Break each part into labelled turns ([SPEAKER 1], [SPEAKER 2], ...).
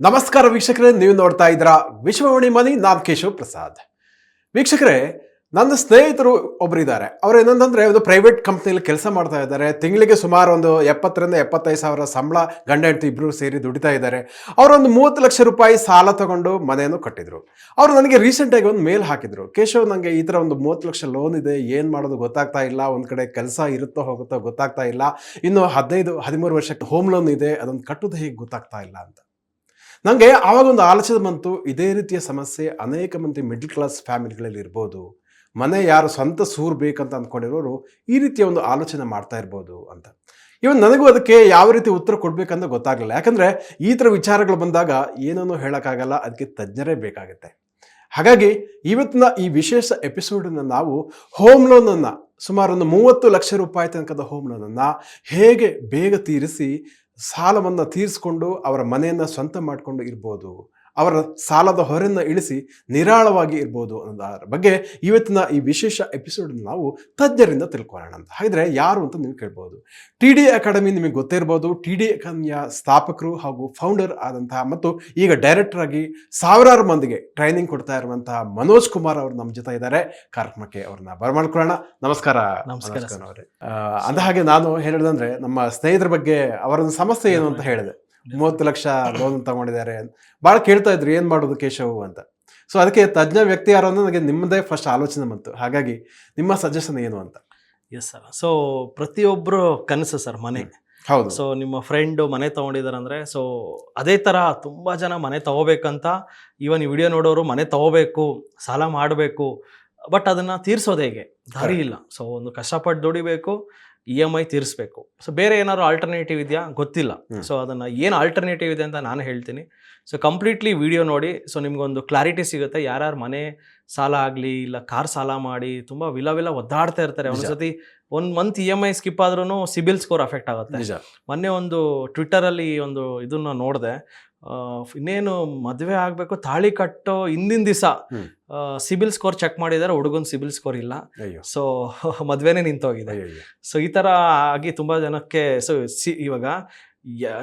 [SPEAKER 1] ನಮಸ್ಕಾರ ವೀಕ್ಷಕರೇ, ನೀವು ನೋಡ್ತಾ ಇದ್ದೀರಾ ವಿಶ್ವವಾಣಿ ಮನಿ, ನಾನ್ ಕೇಶವ್ ಪ್ರಸಾದ್. ವೀಕ್ಷಕರೇ, ನನ್ನ ಸ್ನೇಹಿತರು ಒಬ್ಬರಿದ್ದಾರೆ ಅವ್ರು ಏನಂತಂದ್ರೆ, ಒಂದು ಪ್ರೈವೇಟ್ ಕಂಪ್ನಿಯಲ್ಲಿ ಕೆಲಸ ಮಾಡ್ತಾ ಇದ್ದಾರೆ. ತಿಂಗಳಿಗೆ ಸುಮಾರು ಒಂದು ಎಪ್ಪತ್ತರಿಂದ ಎಪ್ಪತ್ತೈದು ಸಾವಿರ ಸಂಬಳ, ಗಂಡ, ಹೆಂಡತಿ ಇಬ್ಬರು ಸೇರಿ ದುಡಿತಾ ಇದ್ದಾರೆ. ಅವರೊಂದು ಮೂವತ್ತು ಲಕ್ಷ ರೂಪಾಯಿ ಸಾಲ ತಗೊಂಡು ಮನೆಯನ್ನು ಕಟ್ಟಿದ್ರು. ಅವರು ನನಗೆ ರೀಸೆಂಟಾಗಿ ಒಂದು ಮೇಲ್ ಹಾಕಿದ್ರು. ಕೇಶವ್ ನನಗೆ ಈ ಥರ ಒಂದು ಮೂವತ್ತು ಲಕ್ಷ ಲೋನ್ ಇದೆ. ಏನು ಮಾಡೋದು ಗೊತ್ತಾಗ್ತಾ ಇಲ್ಲ. ಒಂದು ಕಡೆ ಕೆಲಸ ಇರುತ್ತೋ ಹೋಗುತ್ತೋ ಗೊತ್ತಾಗ್ತಾ ಇಲ್ಲ. ಇನ್ನು ಹದಿನೈದು, ಹದಿಮೂರು ವರ್ಷಕ್ಕೆ ಹೋಮ್ ಲೋನ್ ಇದೆ. ಅದನ್ನು ಕಟ್ಟೋದು ಹೇಗೆ ಗೊತ್ತಾಗ್ತಾ ಇಲ್ಲ ಅಂತ. ನನಗೆ ಆವಾಗ ಒಂದು ಆಲೋಚನೆ ಬಂತು. ಇದೇ ರೀತಿಯ ಸಮಸ್ಯೆ ಅನೇಕ ಮಂದಿ ಮಿಡ್ಲ್ ಕ್ಲಾಸ್ ಫ್ಯಾಮಿಲಿಗಳಲ್ಲಿ ಇರ್ಬೋದು. ಮನೆ ಯಾರು ಸ್ವಂತ ಸೂರು ಬೇಕಂತ ಅಂದ್ಕೊಂಡಿರೋರು ಈ ರೀತಿಯ ಒಂದು ಆಲೋಚನೆ ಮಾಡ್ತಾ ಇರ್ಬೋದು ಅಂತ. ಇವನ್ ನನಗೂ ಅದಕ್ಕೆ ಯಾವ ರೀತಿ ಉತ್ತರ ಕೊಡಬೇಕಂತ ಗೊತ್ತಾಗಲಿಲ್ಲ. ಯಾಕಂದರೆ ಈ ಥರ ವಿಚಾರಗಳು ಬಂದಾಗ ಏನನ್ನೂ ಹೇಳೋಕ್ಕಾಗಲ್ಲ ಅದಕ್ಕೆ ತಜ್ಞರೇ ಬೇಕಾಗುತ್ತೆ. ಹಾಗಾಗಿ ಇವತ್ತಿನ ಈ ವಿಶೇಷ ಎಪಿಸೋಡನ್ನು ನಾವು ಹೋಮ್ ಲೋನನ್ನು ಸುಮಾರು ಒಂದು ಮೂವತ್ತು ಲಕ್ಷ ರೂಪಾಯಿ ತನಕದ ಹೋಮ್ ಲೋನನ್ನು ಹೇಗೆ ಬೇಗ ತೀರಿಸಿ ಸಾಲವನ್ನು ತೀರಿಸ್ಕೊಂಡು ಅವರ ಮನೆಯನ್ನು ಸ್ವಂತ ಮಾಡಿಕೊಂಡು ಇರ್ಬೋದು. ಅವರ ಸಾಲದ ಹೊರೆಯನ್ನು ಇಳಿಸಿ ನಿರಾಳವಾಗಿ ಇರ್ಬೋದು ಅನ್ನೋದರ ಬಗ್ಗೆ ಇವತ್ತಿನ ಈ ವಿಶೇಷ ಎಪಿಸೋಡ್ ನಾವು ತಜ್ಞರಿಂದ ತಿಳ್ಕೊಳ್ಳೋಣ ಅಂತ. ಹಾಗಿದ್ರೆ ಯಾರು ಅಂತ ನೀವು ಕೇಳ್ಬೋದು. ಟಿ ಡಿ ಅಕಾಡೆಮಿ ನಿಮಗೆ ಗೊತ್ತಿರ್ಬೋದು. ಟಿ ಡಿ ಅಕಾಡೆಮಿಯ ಸ್ಥಾಪಕರು ಹಾಗೂ ಫೌಂಡರ್ ಆದಂತಹ ಮತ್ತು ಈಗ ಡೈರೆಕ್ಟರ್ ಆಗಿ ಸಾವಿರಾರು ಮಂದಿಗೆ ಟ್ರೈನಿಂಗ್ ಕೊಡ್ತಾ ಇರುವಂತಹ ಮನೋಜ್ ಕುಮಾರ್ ಅವರು ನಮ್ಮ ಜೊತೆ ಇದ್ದಾರೆ. ಕಾರ್ಯಕ್ರಮಕ್ಕೆ ಅವ್ರನ್ನ ಬರಮಾಡ್ಕೊಳ್ಳೋಣ. ನಮಸ್ಕಾರ.
[SPEAKER 2] ನಮಸ್ಕಾರ.
[SPEAKER 1] ಅವರೇ. ಅಂದ ಹಾಗೆ ನಾನು ಹೇಳಿದಂದ್ರೆ ನಮ್ಮ ಸ್ನೇಹಿತರ ಬಗ್ಗೆ ಅವರ ಸಮಸ್ಯೆ ಏನು ಅಂತ ಹೇಳಿದೆ. ಮೂವತ್ತು ಲಕ್ಷ ಲೋನ್ ತಗೊಂಡಿದ್ದಾರೆ ಭಾಳ ಕೇಳ್ತಾ ಇದ್ರು ಏನು ಮಾಡೋದು ಕೇಶವ್ ಅಂತ. ಸೊ ಅದಕ್ಕೆ ತಜ್ಞ ವ್ಯಕ್ತಿ ಯಾರು ಅಂದ್ರೆ ನನಗೆ ನಿಮ್ಮದೇ ಫಸ್ಟ್ ಆಲೋಚನೆ ಬಂತು. ಹಾಗಾಗಿ ನಿಮ್ಮ ಸಜೆಷನ್ ಏನು ಅಂತ?
[SPEAKER 2] ಎಸ್ ಸರ್ ಸೊ ಪ್ರತಿಯೊಬ್ಬರು ಕನಸು ಸರ್ ಮನೆ.
[SPEAKER 1] ಹೌದು.
[SPEAKER 2] ಸೊ ನಿಮ್ಮ ಫ್ರೆಂಡು ಮನೆ ತೊಗೊಂಡಿದ್ದಾರೆ ಅಂದರೆ ಸೊ ಅದೇ ಥರ ತುಂಬ ಜನ ಮನೆ ತಗೋಬೇಕಂತ ಈವನ್ ಈ ವಿಡಿಯೋ ನೋಡೋರು ಮನೆ ತಗೋಬೇಕು ಸಾಲ ಮಾಡಬೇಕು ಬಟ್ ಅದನ್ನು ತೀರಿಸೋದು ಹೇಗೆ? ದಾರಿ ಇಲ್ಲ. ಸೊ ಒಂದು ಕಷ್ಟಪಟ್ಟು ದುಡಿಬೇಕು ಇ ಎಂ ಐ ತೀರಿಸ್ಬೇಕು. ಸೊ ಬೇರೆ ಏನಾದ್ರು ಆಲ್ಟರ್ನೇಟಿವ್ ಇದೆಯಾ? ಗೊತ್ತಿಲ್ಲ. ಸೊ ಅದನ್ನು ಏನು ಆಲ್ಟರ್ನೇಟಿವ್ ಇದೆ ಅಂತ ನಾನು ಹೇಳ್ತೀನಿ. ಸೊ ಕಂಪ್ಲೀಟ್ಲಿ ವಿಡಿಯೋ ನೋಡಿ. ಸೊ ನಿಮ್ಗೊಂದು ಕ್ಲಾರಿಟಿ ಸಿಗುತ್ತೆ. ಯಾರ್ಯಾರು ಮನೆ ಸಾಲ ಆಗಲಿ ಇಲ್ಲ ಕಾರ್ ಸಾಲ ಮಾಡಿ ತುಂಬ ವಿಲ ವಿಲ ಒದ್ದಾಡ್ತಾ ಇರ್ತಾರೆ.
[SPEAKER 1] ಒಂದು
[SPEAKER 2] ಒಂದ್ಸತಿ ಒಂದು month E M I skip ಆದ್ರೂ ಸಿಬಿಲ್ ಸ್ಕೋರ್ ಅಫೆಕ್ಟ್ ಆಗುತ್ತೆ. ಮೊನ್ನೆ ಒಂದು ಟ್ವಿಟ್ಟರಲ್ಲಿ ಒಂದು ಇದನ್ನ ನೋಡಿದೆ. ಇನ್ನೇನು ಮದುವೆ ಆಗಬೇಕು ತಾಳಿ ಕಟ್ಟೋ ಹಿಂದಿನ ದಿವಸ ಸಿಬಿಲ್ ಸ್ಕೋರ್ ಚೆಕ್ ಮಾಡಿದಾರೆ ಹುಡುಗನ ಸಿಬಿಲ್ ಸ್ಕೋರ್ ಇಲ್ಲ. ಸೊ ಮದುವೆನೇ ನಿಂತೋಗಿದೆ. ಸೊ ಈ ಥರ ಆಗಿ ತುಂಬ ಜನಕ್ಕೆ ಸೊ ಸಿ ಇವಾಗ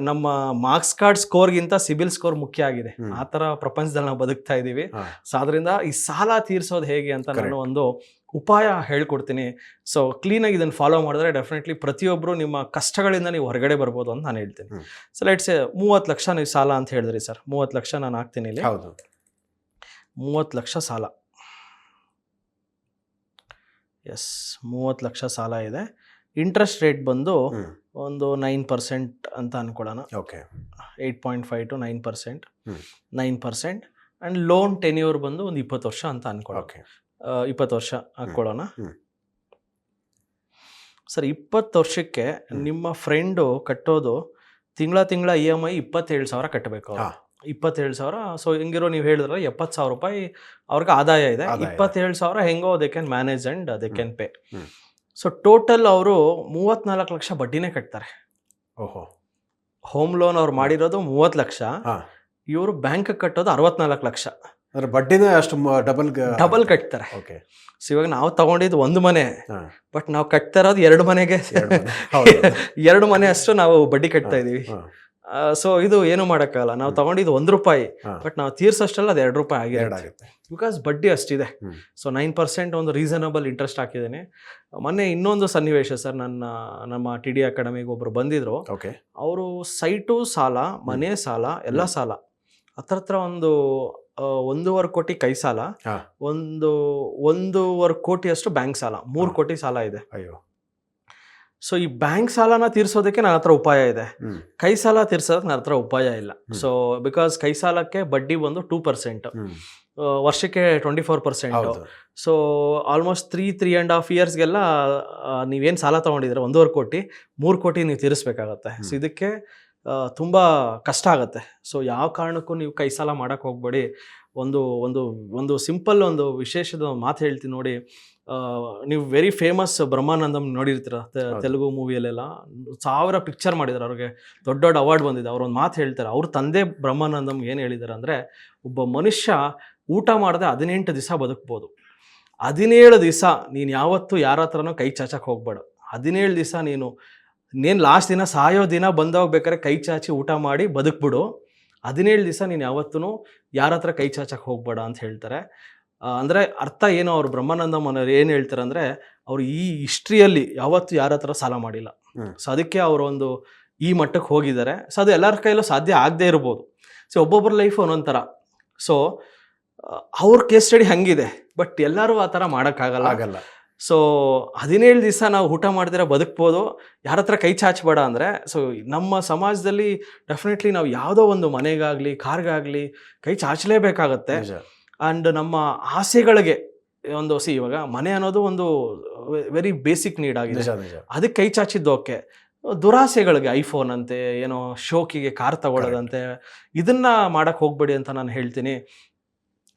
[SPEAKER 2] ನಮ್ಮ ಮಾರ್ಕ್ಸ್ ಕಾರ್ಡ್ ಸ್ಕೋರ್ಗಿಂತ ಸಿಬಿಲ್ ಸ್ಕೋರ್ ಮುಖ್ಯ ಆಗಿದೆ. ಆ ಥರ ಪ್ರಪಂಚದಲ್ಲಿ ನಾವು ಬದುಕ್ತಾ ಇದ್ದೀವಿ ಸೊ ಅದರಿಂದ ಈ ಸಾಲ ತೀರ್ಸೋದು ಹೇಗೆ ಅಂತ ನಾನು ಒಂದು ಉಪಾಯ ಹೇಳ್ಕೊಡ್ತೀನಿ. ಸೊ ಕ್ಲೀನಾಗಿ ಇದನ್ನು ಫಾಲೋ ಮಾಡಿದ್ರೆ ಡೆಫಿನೆಟ್ಲಿ ಪ್ರತಿಯೊಬ್ಬರು ನಿಮ್ಮ ಕಷ್ಟಗಳಿಂದ ನೀವು ಹೊರಗಡೆ ಬರ್ಬೋದು ಅಂತ ನಾನು ಹೇಳ್ತೀನಿ. ಸೊ ಲೆಟ್ಸ್ ಮೂವತ್ತು ಲಕ್ಷ ನೀವು ಸಾಲ ಅಂತ ಹೇಳಿದ್ರಿ ಸರ್. ಮೂವತ್ತು ಲಕ್ಷ ನಾನು ಹಾಕ್ತೀನಿ ಇಲ್ಲಿ.
[SPEAKER 1] ಹೌದು.
[SPEAKER 2] ಮೂವತ್ತು ಲಕ್ಷ ಸಾಲ. ಎಸ್ ಮೂವತ್ತು ಲಕ್ಷ ಸಾಲ ಇದೆ. ಇಂಟ್ರೆಸ್ಟ್ ರೇಟ್ ಬಂದು ಒಂದು ನೈನ್ ಪರ್ಸೆಂಟ್ ಅಂತ ಅನ್ಕೊಳ್ಳೋಣ.
[SPEAKER 1] Okay
[SPEAKER 2] eight point five two nine percent. Nine percent and loan tenure ಬಂದು ಒಂದು ಇಪ್ಪತ್ತು ವರ್ಷ ಅಂತ
[SPEAKER 1] ಅನ್ಕೊಳ್ಳೋಕೆ
[SPEAKER 2] ಇಪ್ಪತ್ತು ವರ್ಷ ಹಾಕ್ಕೊಳ್ಳೋಣ. ಸರ್ ಇಪ್ಪತ್ತು ವರ್ಷಕ್ಕೆ ನಿಮ್ಮ ಫ್ರೆಂಡು ಕಟ್ಟೋದು ತಿಂಗಳ ತಿಂಗಳ ಇ ಎಂ ಐ ಇಪ್ಪತ್ತೇಳು ಸಾವಿರ ಕಟ್ಟಬೇಕು. ಇಪ್ಪತ್ತೇಳು ಸಾವಿರ ಸೊ ಹೆಂಗಿರೋ ನೀವು ಹೇಳಿದ್ರೆ ಎಪ್ಪತ್ತು ಸಾವಿರ ರೂಪಾಯಿ ಅವ್ರಿಗೆ ಆದಾಯ ಇದೆ. ಇಪ್ಪತ್ತೇಳು ಸಾವಿರ ಹೆಂಗೋ they can manage and they can pay. So total ಅವರು ಮೂವತ್ನಾಲ್ಕು ಲಕ್ಷ ಬಡ್ಡಿನೇ ಕಟ್ತಾರೆ.
[SPEAKER 1] ಓಹೋ.
[SPEAKER 2] ಹೋಮ್ ಲೋನ್ ಅವ್ರು ಮಾಡಿರೋದು ಮೂವತ್ತು ಲಕ್ಷ. ಇವರು ಬ್ಯಾಂಕ್ ಕಟ್ಟೋದು ಅರವತ್ನಾಲ್ಕು ಲಕ್ಷ.
[SPEAKER 1] ಅಂದ್ರೆ ಬಡ್ಡಿನೇ ಅಷ್ಟು ಡಬಲ್
[SPEAKER 2] ಡಬಲ್ ಕಟ್ತಾರೆ.
[SPEAKER 1] ಓಕೆ
[SPEAKER 2] ಸೊ ಇವಾಗ ನಾವು ತಗೊಂಡಿದ್ದು ಒಂದು ಮನೆ. ಬಟ್ ನಾವು ಕಟ್ತಾ ಇರೋದು ಎರಡು ಮನೆಗೆ.
[SPEAKER 1] ಎರಡು ಮನೆ.
[SPEAKER 2] ಅಷ್ಟು ನಾವು ಬಡ್ಡಿ ಕಟ್ತಾ ಇದೀವಿ
[SPEAKER 1] ಹಾ.
[SPEAKER 2] ಸೊ ಇದು ಏನು ಮಾಡೋಕ್ಕಲ್ಲ ನಾವು. ತಗೊಂಡಿದ್ದು ಒಂದು ರೂಪಾಯಿ ಬಟ್ ನಾವು ತೀರ್ಸೋಷ್ಟಲ್ಲ ಅದು ಎರಡು ರೂಪಾಯಿ ಆಗಿದೆ. ಬಿಕಾಸ್ ಬಡ್ಡಿ ಅಷ್ಟಿದೆ. ಸೊ ನೈನ್ ಪರ್ಸೆಂಟ್ ಒಂದು ರೀಸನಬಲ್ ಇಂಟ್ರೆಸ್ಟ್ ಹಾಕಿದ್ದೀನಿ. ಮೊನ್ನೆ ಇನ್ನೊಂದು ಸನ್ನಿವೇಶ ಸರ್ ನನ್ನ ನಮ್ಮ ಟಿ ಡಿ ಅಕಾಡೆಮಿಗೆ ಒಬ್ರು ಬಂದಿದ್ರು.
[SPEAKER 1] ಓಕೆ
[SPEAKER 2] ಅವರು ಸೈಟು ಸಾಲ ಮನೆ ಸಾಲ ಎಲ್ಲ ಸಾಲ. ಹತ್ರ ಹತ್ರ ಒಂದು ಒಂದೂವರೆ ಕೋಟಿ ಕೈ ಸಾಲ. ಒಂದು ಒಂದೂವರೆ ಕೋಟಿಯಷ್ಟು ಬ್ಯಾಂಕ್ ಸಾಲ. ಮೂರು ಕೋಟಿ ಸಾಲ ಇದೆ.
[SPEAKER 1] ಅಯ್ಯೋ.
[SPEAKER 2] ಸೊ ಈ ಬ್ಯಾಂಕ್ ಸಾಲನ ತೀರಿಸೋದಕ್ಕೆ ನನ್ನ ಹತ್ರ ಉಪಾಯ ಇದೆ. ಕೈ ಸಾಲ ತೀರ್ಸೋದಕ್ಕೆ ನನ್ನ ಹತ್ರ ಉಪಾಯ ಇಲ್ಲ. ಸೊ ಬಿಕಾಸ್ ಕೈ ಸಾಲಕ್ಕೆ ಬಡ್ಡಿ ಬಂದು ಟೂ ಪರ್ಸೆಂಟ್ ವರ್ಷಕ್ಕೆ twenty four percent so almost three three and half ಇಯರ್ಸ್ಗೆಲ್ಲ ನೀವೇನು ಸಾಲ ತೊಗೊಂಡಿದ್ರೆ ಒಂದೂವರೆ ಕೋಟಿ ಮೂರು ಕೋಟಿ ನೀವು ತೀರಿಸ್ಬೇಕಾಗತ್ತೆ. ಸೊ ಇದಕ್ಕೆ ತುಂಬ ಕಷ್ಟ ಆಗುತ್ತೆ. ಸೊ ಯಾವ ಕಾರಣಕ್ಕೂ ನೀವು ಕೈ ಸಾಲ ಮಾಡೋಕ್ಕೆ ಹೋಗ್ಬೇಡಿ. ಒಂದು ಒಂದು ಒಂದು ಸಿಂಪಲ್ ಒಂದು ವಿಶೇಷದ ಮಾತು ಹೇಳ್ತೀನಿ ನೋಡಿ ನೀವು ವೆರಿ ಫೇಮಸ್ ಬ್ರಹ್ಮಾನಂದಂ ನೋಡಿರ್ತೀರ. ತೆಲುಗು ಮೂವಿಯಲ್ಲೆಲ್ಲ ಸಾವಿರ ಪಿಕ್ಚರ್ ಮಾಡಿದ್ದಾರೆ ಅವ್ರಿಗೆ. ದೊಡ್ಡ ದೊಡ್ಡ ಅವಾರ್ಡ್ ಬಂದಿದೆ. ಅವ್ರೊಂದು ಒಂದು ಮಾತು ಹೇಳ್ತಾರೆ. ಅವ್ರ ತಂದೆ ಬ್ರಹ್ಮಾನಂದಂ ಏನು ಹೇಳಿದ್ದಾರೆ ಅಂದರೆ ಒಬ್ಬ ಮನುಷ್ಯ ಊಟ ಮಾಡದೆ ಹದಿನೆಂಟು ದಿವಸ ಬದುಕ್ಬೋದು. ಹದಿನೇಳು ದಿವಸ ನೀನು ಯಾವತ್ತೂ ಯಾರ ಹತ್ರನೂ ಕೈ ಚಾಚಕ್ಕೆ ಹೋಗ್ಬೇಡ. ಹದಿನೇಳು ದಿವಸ ನೀನು ನೀನು ಲಾಸ್ಟ್ ದಿನ ಸಾಯೋ ದಿನ ಬಂದೋಗ್ಬೇಕಾದ್ರೆ ಕೈ ಚಾಚಿ ಊಟ ಮಾಡಿ ಬದುಕ್ಬಿಡು. ಹದಿನೇಳು ದಿವಸ ನೀನು ಯಾವತ್ತೂ ಯಾರ ಹತ್ರ ಕೈ ಚಾಚಕ್ಕೆ ಹೋಗ್ಬೇಡ ಅಂತ ಹೇಳ್ತಾರೆ. ಅಂದರೆ ಅರ್ಥ ಏನು? ಅವ್ರು ಬ್ರಹ್ಮಾನಂದ ಮನೋರು ಏನು ಹೇಳ್ತಾರೆ ಅಂದರೆ ಅವರು ಈ ಹಿಸ್ಟ್ರಿಯಲ್ಲಿ ಯಾವತ್ತೂ ಯಾರ ಹತ್ರ ಸಾಲ ಮಾಡಿಲ್ಲ. ಸೊ ಅದಕ್ಕೆ ಅವರು ಒಂದು ಈ ಮಟ್ಟಕ್ಕೆ ಹೋಗಿದ್ದಾರೆ. ಸೊ ಅದು ಎಲ್ಲರ ಕೈಯಲ್ಲೂ ಸಾಧ್ಯ ಆಗದೇ ಇರ್ಬೋದು. ಸೊ ಒಬ್ಬೊಬ್ಬರ ಲೈಫ್ ಒಂದೊಂಥರ. ಸೊ ಅವ್ರ ಕೇಸ್ ಸ್ಟಡಿ ಹಂಗಿದೆ ಬಟ್ ಎಲ್ಲರೂ ಆ ಥರ ಮಾಡೋಕ್ಕಾಗಲ್ಲ.
[SPEAKER 1] ಆಗಲ್ಲ.
[SPEAKER 2] ಸೊ ಹದಿನೇಳು ದಿವಸ ನಾವು ಊಟ ಮಾಡಿದ್ರೆ ಬದುಕ್ಬೋದು. ಯಾರ ಹತ್ರ ಕೈ ಚಾಚಬೇಡ ಅಂದರೆ ಸೊ ನಮ್ಮ ಸಮಾಜದಲ್ಲಿ ಡೆಫಿನೆಟ್ಲಿ ನಾವು ಯಾವುದೋ ಒಂದು ಮನೆಗಾಗಲಿ ಕಾರ್ಗಾಗಲಿ ಕೈ ಚಾಚಲೇಬೇಕಾಗತ್ತೆ. ಆ್ಯಂಡ್ ನಮ್ಮ ಆಸೆಗಳಿಗೆ ಒಂದು ಸಿ ಇವಾಗ ಮನೆ ಅನ್ನೋದು ಒಂದು ವೆರಿ ಬೇಸಿಕ್ ನೀಡ್ ಆಗಿದೆ. ಅದಕ್ಕೆ ಕೈ ಚಾಚಿದ್ದು ಓಕೆ. ದುರಾಸೆಗಳಿಗೆ ಐಫೋನ್ ಅಂತೆ ಏನೋ ಶೋಕಿಗೆ ಕಾರ್ ತಗೊಳ್ಳೋದಂತೆ ಇದನ್ನ ಮಾಡಕ್ಕೆ ಹೋಗ್ಬೇಡಿ ಅಂತ ನಾನು ಹೇಳ್ತೀನಿ.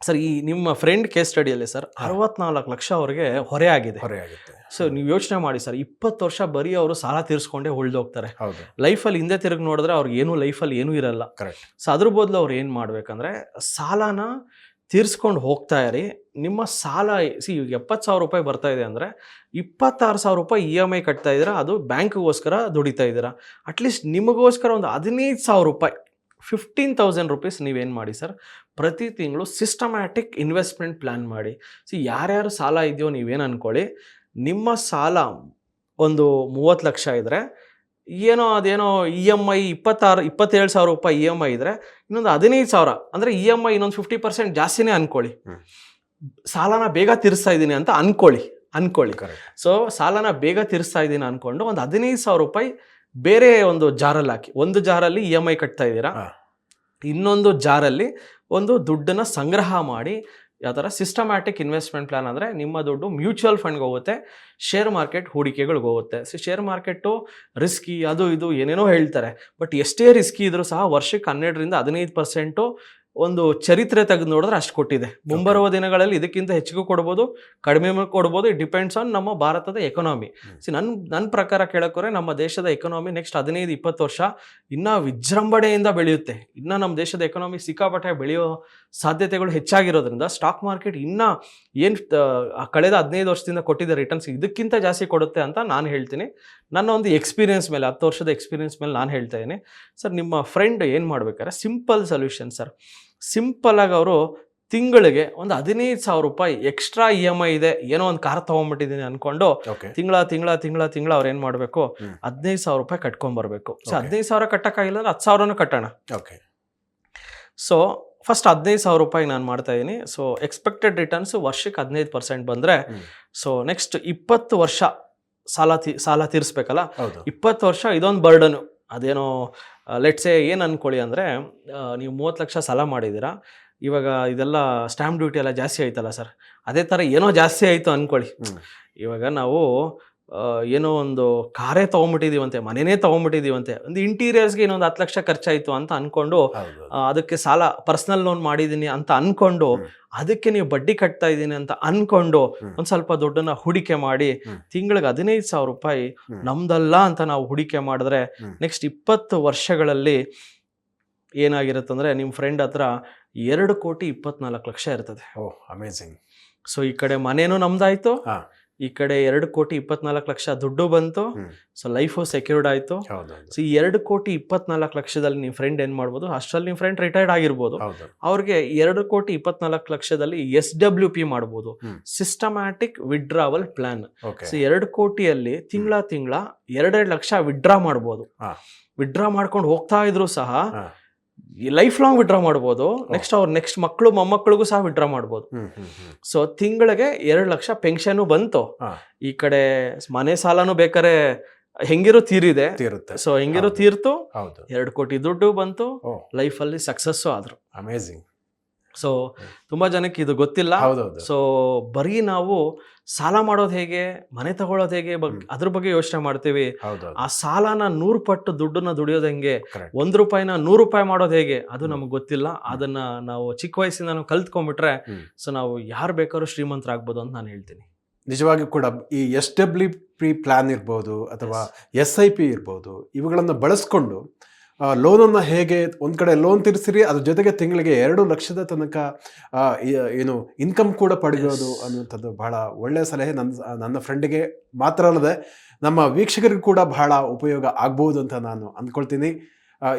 [SPEAKER 2] ಸರ್ ಈ ನಿಮ್ಮ ಫ್ರೆಂಡ್ ಕೇಸ್ ಸ್ಟಡಿಯಲ್ಲಿ ಸರ್. ಅರವತ್ನಾಲ್ಕು ಲಕ್ಷ ಅವ್ರಿಗೆ ಹೊರೆ ಆಗಿದೆ.
[SPEAKER 1] ಹೊರೆ ಆಗುತ್ತೆ.
[SPEAKER 2] ಸೊ ನೀವು ಯೋಚನೆ ಮಾಡಿ ಸರ್ ಇಪ್ಪತ್ತು ವರ್ಷ ಬರೀ ಅವರು ಸಾಲ ತೀರಿಸ್ಕೊಂಡೇ ಉಳ್ದೋಗ್ತಾರೆ.
[SPEAKER 1] ಹೌದು.
[SPEAKER 2] ಲೈಫಲ್ಲಿ ಹಿಂದೆ ತಿರುಗಿ ನೋಡಿದ್ರೆ ಅವ್ರಿಗೆ ಏನು ಲೈಫಲ್ಲಿ ಏನೂ ಇರಲ್ಲ.
[SPEAKER 1] ಕರೆಕ್ಟ್
[SPEAKER 2] ಸೊ ಅದ್ರ ಬದಲು ಅವ್ರು ಏನು ಮಾಡ್ಬೇಕಂದ್ರೆ ಸಾಲನ ತೀರಿಸ್ಕೊಂಡು ಹೋಗ್ತಾ ಇರಿ. ನಿಮ್ಮ ಸಾಲ ಸಿ ಎಪ್ಪತ್ತು ಸಾವಿರ ರೂಪಾಯಿ ಬರ್ತಾ ಇದೆ ಅಂದರೆ ಇಪ್ಪತ್ತಾರು ಸಾವಿರ ರೂಪಾಯಿ ಇ ಎಂ ಐ ಕಟ್ತಾ ಇದ್ದೀರಾ ಅದು ಬ್ಯಾಂಕ್ಗೋಸ್ಕರ ದುಡಿತಾ ಇದ್ದೀರಾ. ಅಟ್ಲೀಸ್ಟ್ ನಿಮಗೋಸ್ಕರ ಒಂದು ಹದಿನೈದು ಸಾವಿರ ರೂಪಾಯಿ ಫಿಫ್ಟೀನ್ ತೌಸಂಡ್ ರುಪೀಸ್ ನೀವೇನು ಮಾಡಿ ಸರ್? ಪ್ರತಿ ತಿಂಗಳು ಸಿಸ್ಟಮ್ಯಾಟಿಕ್ ಇನ್ವೆಸ್ಟ್ಮೆಂಟ್ ಪ್ಲ್ಯಾನ್ ಮಾಡಿ. ಸಿ ಯಾರ್ಯಾರು ಸಾಲ ಇದೆಯೋ ನೀವೇನು ಅಂದ್ಕೊಳ್ಳಿ ನಿಮ್ಮ ಸಾಲ ಒಂದು ಮೂವತ್ತು ಲಕ್ಷ ಇದ್ದರೆ ಏನೋ ಅದೇನೋ ಇ ಎಂ ಐ ಇಪ್ಪತ್ತಾರು ಇಪ್ಪತ್ತೇಳು ಸಾವಿರ ರೂಪಾಯಿ ಇ ಎಂ ಐ ಇದ್ದರೆ ಇನ್ನೊಂದು ಹದಿನೈದು ಸಾವಿರ ಅಂದರೆ ಇ ಎಂ ಐ ಇನ್ನೊಂದು ಫಿಫ್ಟಿ ಪರ್ಸೆಂಟ್ ಜಾಸ್ತಿನೇ
[SPEAKER 1] ಅಂದ್ಕೊಳ್ಳಿ
[SPEAKER 2] ಸಾಲನ ಬೇಗ ತೀರಿಸ್ತಾ ಇದ್ದೀನಿ ಅಂತ ಅಂದ್ಕೊಳ್ಳಿ
[SPEAKER 1] ಅಂದ್ಕೊಳ್ಳಿ
[SPEAKER 2] ಸೊ ಸಾಲನ ಬೇಗ ತೀರಿಸ್ತಾ ಇದ್ದೀನಿ ಅಂದ್ಕೊಂಡು ಒಂದು ಹದಿನೈದು ಸಾವಿರ ರೂಪಾಯಿ ಬೇರೆ ಒಂದು ಜಾರಲ್ಲಿ ಹಾಕಿ ಒಂದು ಜಾರಲ್ಲಿ ಇ ಎಂ ಐ ಕಟ್ತಾ ಇದ್ದೀರಾ? ಇನ್ನೊಂದು ಜಾರಲ್ಲಿ ಒಂದು ದುಡ್ಡನ್ನು ಸಂಗ್ರಹ ಮಾಡಿ ಯಾವ ಥರ ಸಿಸ್ಟಮ್ಯಾಟಿಕ್ ಇನ್ವೆಸ್ಟ್ಮೆಂಟ್ ಪ್ಲಾನ್ ಅಂದರೆ ನಿಮ್ಮ ದುಡ್ಡು ಮ್ಯೂಚುವಲ್ ಫಂಡ್ಗೆ ಹೋಗುತ್ತೆ ಶೇರ್ ಮಾರ್ಕೆಟ್ ಹೂಡಿಕೆಗಳಿಗೆ ಹೋಗುತ್ತೆ. ಸೊ ಶೇರ್ ಮಾರ್ಕೆಟು ರಿಸ್ಕಿ ಅದು ಇದು ಏನೇನೋ ಹೇಳ್ತಾರೆ. ಬಟ್ ಎಷ್ಟೇ ರಿಸ್ಕಿ ಇದ್ರೂ ಸಹ ವರ್ಷಕ್ಕೆ ಹನ್ನೆರಡರಿಂದ ಹದಿನೈದು ಪರ್ಸೆಂಟು ಒಂದು ಚರಿತ್ರೆ ತೆಗೆದು ನೋಡಿದ್ರೆ ಅಷ್ಟು ಕೊಟ್ಟಿದೆ. ಮುಂಬರುವ ದಿನಗಳಲ್ಲಿ ಇದಕ್ಕಿಂತ ಹೆಚ್ಚಿಗೂ ಕೊಡ್ಬೋದು ಕಡಿಮೆ ಕೊಡ್ಬೋದು. ಇಟ್ ಡಿಪೆಂಡ್ಸ್ ಆನ್ ನಮ್ಮ ಭಾರತದ ಎಕನಾಮಿ. ಸಿ ನನ್ನ ನನ್ನ ಪ್ರಕಾರ ಕೇಳಕ್ಕೋರೆ ನಮ್ಮ ದೇಶದ ಎಕನಾಮಿ ನೆಕ್ಸ್ಟ್ ಹದಿನೈದು ಇಪ್ಪತ್ತು ವರ್ಷ ಇನ್ನೂ ವಿಜೃಂಭಣೆಯಿಂದ ಬೆಳೆಯುತ್ತೆ. ಇನ್ನೂ ನಮ್ಮ ದೇಶದ ಎಕನಾಮಿ ಸಿಕ್ಕಾಪಟ್ಟೆ ಬೆಳೆಯೋ ಸಾಧ್ಯತೆಗಳು ಹೆಚ್ಚಾಗಿರೋದ್ರಿಂದ ಸ್ಟಾಕ್ ಮಾರ್ಕೆಟ್ ಇನ್ನೂ ಏನು ಕಳೆದ ಹದಿನೈದು ವರ್ಷದಿಂದ ಕೊಟ್ಟಿದ್ದ ರಿಟರ್ನ್ಸ್ ಇದಕ್ಕಿಂತ ಜಾಸ್ತಿ ಕೊಡುತ್ತೆ ಅಂತ ನಾನು ಹೇಳ್ತೀನಿ. ನನ್ನ ಒಂದು ಎಕ್ಸ್ಪೀರಿಯನ್ಸ್ ಮೇಲೆ ಹತ್ತು ವರ್ಷದ ಎಕ್ಸ್ಪೀರಿಯನ್ಸ್ ಮೇಲೆ ನಾನು ಹೇಳ್ತಾ ಇದ್ದೀನಿ. ಸರ್ ನಿಮ್ಮ ಫ್ರೆಂಡ್ ಏನು ಮಾಡ್ಬೇಕಾದ್ರೆ ಸಿಂಪಲ್ ಸೊಲ್ಯೂಷನ್ ಸರ್ ಸಿಂಪಲ್ಲಾಗಿ ಅವರು ತಿಂಗಳಿಗೆ ಒಂದು ಹದಿನೈದು ಸಾವಿರ ರೂಪಾಯಿ ಎಕ್ಸ್ಟ್ರಾ ಇ ಎಂ ಐ ಇದೆ ಏನೋ ಒಂದು ಕಾರ್ ತೊಗೊಂಡ್ಬಿಟ್ಟಿದ್ದೀನಿ ಅನ್ಕೊಂಡು ತಿಂಗಳ ತಿಂಗಳ ತಿಂಗಳ ತಿಂಗಳ ಅವ್ರು ಏನು ಮಾಡಬೇಕು. ಹದಿನೈದು ಸಾವಿರ ರೂಪಾಯಿ ಕಟ್ಕೊಂಬರ್ಬೇಕು. ಸೊ. ಹದಿನೈದು ಸಾವಿರ ಕಟ್ಟಕ್ಕಾಗಿಲ್ಲ ಅಂದ್ರೆ ಹತ್ತು ಸಾವಿರನೂ ಕಟ್ಟೋಣ.
[SPEAKER 1] ಓಕೆ
[SPEAKER 2] ಸೊ ಫಸ್ಟ್ ಹದಿನೈದು ಸಾವಿರ ರೂಪಾಯಿ ನಾನು ಮಾಡ್ತಾ ಇದ್ದೀನಿ ಸೊ ಎಕ್ಸ್ಪೆಕ್ಟೆಡ್ ರಿಟರ್ನ್ಸ್ ವರ್ಷಕ್ಕೆ ಹದಿನೈದು ಪರ್ಸೆಂಟ್ ಬಂದರೆ. ಸೊ ನೆಕ್ಸ್ಟ್ ಇಪ್ಪತ್ತು ವರ್ಷ ಸಾಲ ತೀ ಸಾಲ ತೀರಿಸ್ಬೇಕಲ್ಲ? ಇಪ್ಪತ್ತು ವರ್ಷ ಇದೊಂದು ಬರ್ಡನು ಅದೇನೋ ಲೆಟ್ಸೆ ಏನು ಅಂದ್ಕೊಳ್ಳಿ ಅಂದರೆ ನೀವು ಮೂವತ್ತು ಲಕ್ಷ ಸಾಲ ಮಾಡಿದ್ದೀರಾ ಇವಾಗ ಇದೆಲ್ಲ ಸ್ಟ್ಯಾಂಪ್ ಡ್ಯೂಟಿ ಎಲ್ಲ ಜಾಸ್ತಿ ಆಯ್ತಲ್ಲ ಸರ್ ಅದೇ ಥರ ಏನೋ ಜಾಸ್ತಿ ಆಯಿತು
[SPEAKER 1] ಅಂದ್ಕೊಳ್ಳಿ
[SPEAKER 2] ಇವಾಗ ನಾವು ಏನೋ ಒಂದು ಕಾರೇ ತೊಗೊಂಬಿಟ್ಟಿದೀವಂತೆ ಮನೆನೇ ತೊಗೊಂಬಿಟ್ಟಿದೀವಂತೆ. ಒಂದು ಇಂಟೀರಿಯರ್ಸ್ಗೆ ಇನ್ನೊಂದು ಹತ್ತು ಲಕ್ಷ ಖರ್ಚಾಯಿತು ಅಂತ ಅನ್ಕೊಂಡು ಅದಕ್ಕೆ ಸಾಲ ಪರ್ಸ್ನಲ್ ಲೋನ್ ಮಾಡಿದ್ದೀನಿ ಅಂತ ಅನ್ಕೊಂಡು ಅದಕ್ಕೆ ನೀವು ಬಡ್ಡಿ ಕಟ್ತಾ ಇದ್ದೀನಿ ಅಂತ ಅನ್ಕೊಂಡು. ಒಂದು ಸ್ವಲ್ಪ ದುಡ್ಡನ್ನ ಹೂಡಿಕೆ ಮಾಡಿ. ತಿಂಗಳಿಗೆ ಹದಿನೈದು ಸಾವಿರ ರೂಪಾಯಿ ನಮ್ದಲ್ಲ ಅಂತ ನಾವು ಹೂಡಿಕೆ ಮಾಡಿದ್ರೆ ನೆಕ್ಸ್ಟ್ ಇಪ್ಪತ್ತು ವರ್ಷಗಳಲ್ಲಿ ಏನಾಗಿರುತ್ತಂದ್ರೆ ನಿಮ್ಮ ಫ್ರೆಂಡ್ ಹತ್ರ ಎರಡು ಕೋಟಿ ಇಪ್ಪತ್ನಾಲ್ಕು ಲಕ್ಷ ಇರ್ತದೆ.
[SPEAKER 1] ಓ ಅಮೇಝಿಂಗ್
[SPEAKER 2] ಸೊ ಈ ಕಡೆ ಮನೇನೂ ನಮ್ದಾಯ್ತು. ಈ ಕಡೆ ಎರಡು ಕೋಟಿ ಇಪ್ಪತ್ನಾಲ್ಕು ಲಕ್ಷ ದುಡ್ಡು ಬಂತು. ಸೊ ಲೈಫು ಸೆಕ್ಯೂರ್ಡ್ ಆಯ್ತು. ಸೊ ಈ ಎರಡು ಕೋಟಿ ಇಪ್ಪತ್ನಾಲ್ಕು ಲಕ್ಷದಲ್ಲಿ ನಿಮ್ಮ ಫ್ರೆಂಡ್ ಏನು ಮಾಡ್ಬೋದು? ಅಷ್ಟರಲ್ಲಿ ನಿಮ್ಮ ಫ್ರೆಂಡ್ ರಿಟೈರ್ಡ್ ಆಗಿರ್ಬೋದು. ಅವ್ರಿಗೆ ಎರಡು ಕೋಟಿ ಇಪ್ಪತ್ನಾಲ್ಕು ಲಕ್ಷದಲ್ಲಿ ಎಸ್ ಡಬ್ಲ್ಯೂ ಪಿ ಮಾಡ್ಬೋದು. ಸಿಸ್ಟಮ್ಯಾಟಿಕ್ ವಿಡ್ರಾವಲ್ ಪ್ಲಾನ್ ಸೊ ಎರಡು ಕೋಟಿಯಲ್ಲಿ ತಿಂಗಳ ತಿಂಗಳ ಎರಡೆರಡು ಲಕ್ಷ ವಿಡ್ರಾ ಮಾಡ್ಬೋದು. ವಿಡ್ರಾ ಮಾಡ್ಕೊಂಡು ಹೋಗ್ತಾ ಇದ್ರು ಸಹ. ಲೈಫ್ ಲಾಂಗ್ ವಿಡ್ರಾ ಮಾಡ್ಬೋದು. ನೆಕ್ಸ್ಟ್ ಅವ್ರ ನೆಕ್ಸ್ಟ್ ಮಕ್ಕಳು ಮೊಮ್ಮಕ್ಕಳಿಗೂ ಸಹ ವಿಡ್ರಾ ಮಾಡ್ಬೋದು. ಸೊ ತಿಂಗಳಿಗೆ ಎರಡು ಲಕ್ಷ ಪೆನ್ಷನ್ ಬಂತು. ಈ ಕಡೆ ಮನೆ ಸಾಲನು ಬೇಕಾರೆ ಹೆಂಗಿರೋ ತೀರಿದೆ.
[SPEAKER 1] ತೀರುತ್ತೆ.
[SPEAKER 2] ಸೊ ಹೆಂಗಿರೋ. ತೀರ್ತು. ಎರಡು ಕೋಟಿ ದುಡ್ಡು ಬಂತು. ಲೈಫಲ್ಲಿ ಸಕ್ಸಸ್ಸು ಆದ್ರು.
[SPEAKER 1] ಅಮೇಝಿಂಗ್
[SPEAKER 2] ಸೊ ತುಂಬಾ ಜನಕ್ಕೆ ಇದು ಗೊತ್ತಿಲ್ಲ. ಸೊ ಬರೀ ನಾವು ಸಾಲ ಮಾಡೋದು ಹೇಗೆ ಮನೆ ತಗೊಳ್ಳೋದು ಹೇಗೆ ಅದ್ರ ಬಗ್ಗೆ ಯೋಚನೆ ಮಾಡ್ತೀವಿ. ಆ ಸಾಲನ ನೂರು ಪಟ್ಟು ದುಡ್ಡನ್ನ ದುಡಿಯೋದು ಹೆಂಗೆ? ಒಂದ್ ರೂಪಾಯಿನ ನೂರು ರೂಪಾಯಿ ಮಾಡೋದು ಹೇಗೆ? ಅದು ನಮ್ಗೆ ಗೊತ್ತಿಲ್ಲ. ಅದನ್ನ ನಾವು ಚಿಕ್ಕ ವಯಸ್ಸಿಂದ ನಾವು ಕಲ್ತ್ಕೊಂಡ್ಬಿಟ್ರೆ. ಸೊ ನಾವು ಯಾರು ಬೇಕಾದ್ರೂ ಶ್ರೀಮಂತರಾಗ್ಬೋದು ಅಂತ ನಾನು ಹೇಳ್ತೀನಿ.
[SPEAKER 1] ನಿಜವಾಗಿ ಕೂಡ ಈ ಎಸ್ ಡಬ್ಲ್ಯೂ ಪಿ ಪ್ಲಾನ್ ಇರ್ಬೋದು ಅಥವಾ ಎಸ್ ಐ ಪಿ ಇರ್ಬೋದು ಇವುಗಳನ್ನು ಬಳಸ್ಕೊಂಡು ಲೋನನ್ನು ಹೇಗೆ ಒಂದು ಕಡೆ ಲೋನ್ ತೀರಿಸಿರಿ ಅದ್ರ ಜೊತೆಗೆ ತಿಂಗಳಿಗೆ ಎರಡು ಲಕ್ಷದ ತನಕ ಏನು ಇನ್ಕಮ್ ಕೂಡ ಪಡೆಯೋದು. ಅನ್ನುವಂಥದ್ದು ಬಹಳ ಒಳ್ಳೆಯ ಸಲಹೆ. ನನ್ನ ನನ್ನ ಫ್ರೆಂಡಿಗೆ ಮಾತ್ರ ಅಲ್ಲದೆ ನಮ್ಮ ವೀಕ್ಷಕರಿಗೂ ಕೂಡ ಬಹಳ ಉಪಯೋಗ ಆಗ್ಬೋದು ಅಂತ ನಾನು ಅಂದ್ಕೊಳ್ತೀನಿ.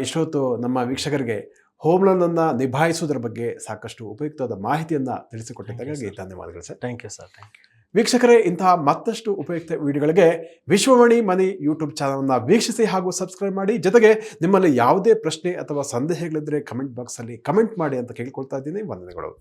[SPEAKER 1] ಇಷ್ಟೊತ್ತು ನಮ್ಮ ವೀಕ್ಷಕರಿಗೆ ಹೋಮ್ ಲೋನ್ ಅನ್ನ ನಿಭಾಯಿಸುವುದರ ಬಗ್ಗೆ ಸಾಕಷ್ಟು ಉಪಯುಕ್ತವಾದ ಮಾಹಿತಿಯನ್ನು ತಿಳಿಸಿಕೊಟ್ಟಿದ್ದಕ್ಕಾಗಿ ಧನ್ಯವಾದಗಳು sir
[SPEAKER 2] thank you sir thank you
[SPEAKER 1] ವೀಕ್ಷಕರೇ, ಇಂತಹ ಮತ್ತಷ್ಟು ಉಪಯುಕ್ತ ವಿಡಿಯೋಗಳಿಗೆ ವಿಶ್ವವಾಣಿ ಮನಿ ಯೂಟ್ಯೂಬ್ ಚಾನಲ್ನ ವೀಕ್ಷಿಸಿ ಹಾಗೂ ಸಬ್ಸ್ಕ್ರೈಬ್ ಮಾಡಿ. ಜೊತೆಗೆ ನಿಮ್ಮಲ್ಲಿ ಯಾವುದೇ ಪ್ರಶ್ನೆ ಅಥವಾ ಸಂದೇಹಗಳಿದ್ದರೆ ಕಮೆಂಟ್ ಬಾಕ್ಸಲ್ಲಿ ಕಮೆಂಟ್ ಮಾಡಿ ಅಂತ ಕೇಳ್ಕೊಳ್ತಾ ಇದ್ದೀನಿ. ವಂದನೆಗಳು.